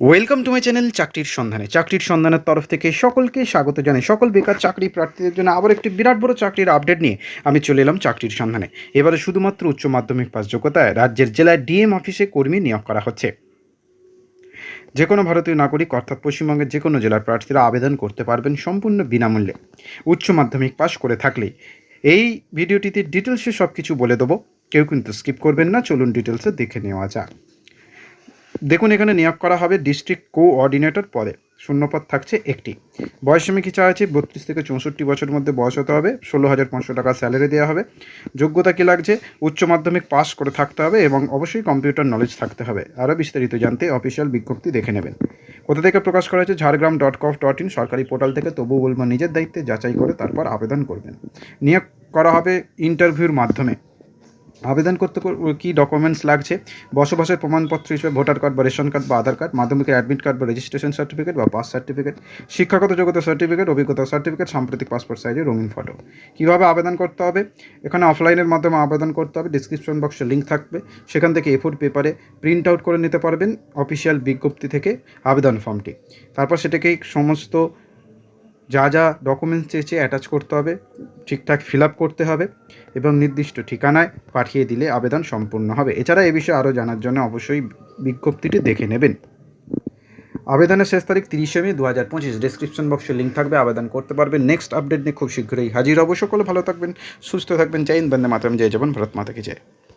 Welcome to my channel চাকরির সন্ধানে চাকরির সন্ধানের তরফ থেকে সকলকে স্বাগত জানাই। সকল বেকার চাকরি প্রার্থীদের জন্য আবার একটি বিরাট বড় চাকরির আপডেট নিয়ে আমি চলে এলাম চাকরির সন্ধানে এবারে শুধুমাত্র উচ্চ মাধ্যমিক পাস যোগ্যতায় রাজ্যের জেলায় ডিএম অফিসে কর্মী নিয়োগ করা হচ্ছে। যে কোনো ভারতীয় নাগরিক, অর্থাৎ পশ্চিমবঙ্গের যে কোনো জেলার প্রার্থীরা আবেদন করতে পারবেন সম্পূর্ণ বিনামূল্যে। উচ্চ মাধ্যমিক পাস করে থাকলে এই ভিডিওটিতে ডিটেলসে সব কিছু বলে দেবো। কেউ কিন্তু স্কিপ করবেন না। চলুন ডিটেলসে দেখে নেওয়া যাক। দেখুন, এখানে নিয়োগ করা হবে ডিস্ট্রিক্ট কোঅর্ডিনেটর পদে। শূন্যপদ থাকছে একটি। বয়স সীমা কি চাওয়া আছে? বত্রিশ থেকে চৌষট্টি বছরের মধ্যে বয়স হতে হবে। ষোলো হাজার পাঁচশো টাকা স্যালারি দেওয়া হবে। যোগ্যতা কী লাগছে? উচ্চ মাধ্যমিক পাস করে থাকতে হবে এবং অবশ্যই কম্পিউটার নলেজ থাকতে হবে। আরও বিস্তারিত জানতে অফিসিয়াল বিজ্ঞপ্তি দেখে নেবেন। কোথা থেকে প্রকাশ করা হয়েছে? Jhargram dot cough dot in সরকারি পোর্টাল থেকে তবু বলব নিজের দায়িত্বে যাচাই করে তারপর আবেদন করবেন। নিয়োগ করা হবে ইন্টারভিউর মাধ্যমে। আবেদন করতে কর- কী ডকুমেন্টস লাগছে? বসবাসের প্রমাণপত্র হিসেবে ভোটার কার্ড বা রেশন কার্ড বা আধার কার্ড, মাধ্যমিকের অ্যাডমিট কার্ড বা রেজিস্ট্রেশন সার্টিফিকেট বা পাস সার্টিফিকেট শিক্ষাগত যোগ্যতা সার্টিফিকেট অভিজ্ঞতা সার্টিফিকেট সাম্প্রতিক পাসপোর্ট সাইজের রঙিন ফটো কীভাবে আবেদন করতে হবে? এখানে অফলাইনের মাধ্যমে আবেদন করতে হবে। ডিসক্রিপশন বক্সে লিঙ্ক থাকবে। সেখান থেকে এ ফোর পেপারে প্রিন্ট আউট করে নিতে পারবেন। অফিসিয়াল বিজ্ঞপ্তি থেকে আবেদন ফর্মটি তারপর সেটাকে সমস্ত যা যা ডকুমেন্টস চেয়েছে অ্যাটাচ করতে হবে, ঠিকঠাক ফিল করতে হবে এবং নির্দিষ্ট ঠিকানায় পাঠিয়ে দিলে আবেদন সম্পূর্ণ হবে। এছাড়া এ বিষয়ে আরও জানার জন্য অবশ্যই বিজ্ঞপ্তিটি দেখে নেবেন। আবেদনের শেষ তারিখ তিরিশে মে দু হাজার পঁচিশ ডিসক্রিপশন বক্সে লিঙ্ক থাকবে, আবেদন করতে পারবেন। নেক্সট আপডেট নিয়ে খুব শীঘ্রই হাজির হব। সকলে ভালো থাকবেন, সুস্থ থাকবেন। জয় হিন্দ, বন্দে মাতরম, জয় জবান, ভারত মাতাকে জয়।